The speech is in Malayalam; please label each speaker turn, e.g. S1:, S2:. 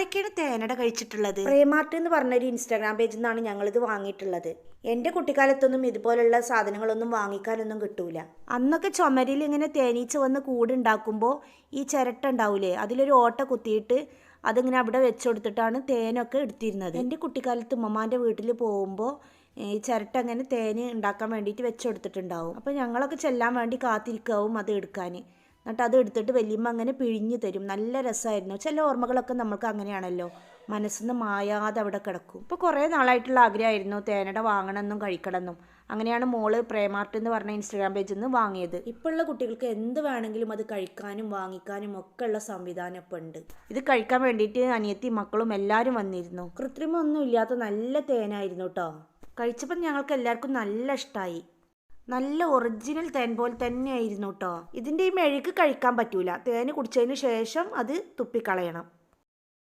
S1: ആരൊക്കെയാണ് തേനട കഴിച്ചിട്ടുള്ളത്?
S2: പ്രേമാർട്ട് എന്ന് പറഞ്ഞൊരു ഇൻസ്റ്റാഗ്രാം പേജിൽ നിന്നാണ് ഞങ്ങൾ ഇത് വാങ്ങിയിട്ടുള്ളത്. എന്റെ കുട്ടിക്കാലത്തൊന്നും ഇതുപോലുള്ള സാധനങ്ങളൊന്നും വാങ്ങിക്കാനൊന്നും കിട്ടൂല.
S1: അന്നൊക്കെ ചുമരിൽ ഇങ്ങനെ തേനീച്ച വന്ന് കൂടുണ്ടാക്കുമ്പോൾ ഈ ചിരട്ട ഉണ്ടാവൂലേ? അതിലൊരു ഓട്ട കുത്തിയിട്ട് അതിങ്ങനെ അവിടെ വെച്ചുകൊടുത്തിട്ടാണ് തേനൊക്കെ എടുത്തിരുന്നത്. എന്റെ കുട്ടിക്കാലത്ത് ഉമ്മമാന്റെ വീട്ടിൽ പോകുമ്പോൾ ഈ ചിരട്ട അങ്ങനെ തേന് ഉണ്ടാക്കാൻ വേണ്ടിയിട്ട് വെച്ചുകൊടുത്തിട്ടുണ്ടാവും അപ്പോൾ ഞങ്ങളൊക്കെ ചെല്ലാൻ വേണ്ടി കാത്തിരിക്കാവും അത് എടുക്കാൻ. എന്നിട്ട് അത് എടുത്തിട്ട് വലിയമ്മ അങ്ങനെ പിഴിഞ്ഞു തരും. നല്ല രസമായിരുന്നു. ചില ഓർമ്മകളൊക്കെ നമ്മൾക്ക് അങ്ങനെയാണല്ലോ. മനസ്സിൽ നിന്ന് മായാതെ അവിടെ കിടക്കും. ഇപ്പോൾ കുറേ നാളായിട്ടുള്ള ആഗ്രഹമായിരുന്നു തേനട വാങ്ങണമെന്നും കഴിക്കണമെന്നും. അങ്ങനെയാണ് മോൾ പ്രേമാർട്ട് എന്ന് പറഞ്ഞ ഇൻസ്റ്റാഗ്രാം പേജിൽ നിന്ന് വാങ്ങിയത്.
S2: ഇപ്പോഴുള്ള കുട്ടികൾക്ക് എന്ത് വേണമെങ്കിലും അത് കഴിക്കാനും വാങ്ങിക്കാനും ഒക്കെ ഉള്ള സംവിധാനം ഇപ്പം ഉണ്ട്.
S1: ഇത് കഴിക്കാൻ വേണ്ടിയിട്ട് അനിയത്തി മക്കളും എല്ലാവരും വന്നിരുന്നു.
S2: കൃത്രിമൊന്നും ഇല്ലാത്ത നല്ല തേനായിരുന്നു കേട്ടോ
S1: കഴിച്ചപ്പോൾ ഞങ്ങൾക്ക് എല്ലാവർക്കും നല്ല ഇഷ്ടമായി നല്ല ഒറിജിനൽ തേൻ പോലെ തന്നെയായിരുന്നു കേട്ടോ ഇതിന്റെ ഈ മെഴുക്ക് കഴിക്കാൻ പറ്റൂല. തേന് കുടിച്ചതിന് ശേഷം അത് തുപ്പിക്കളയണം.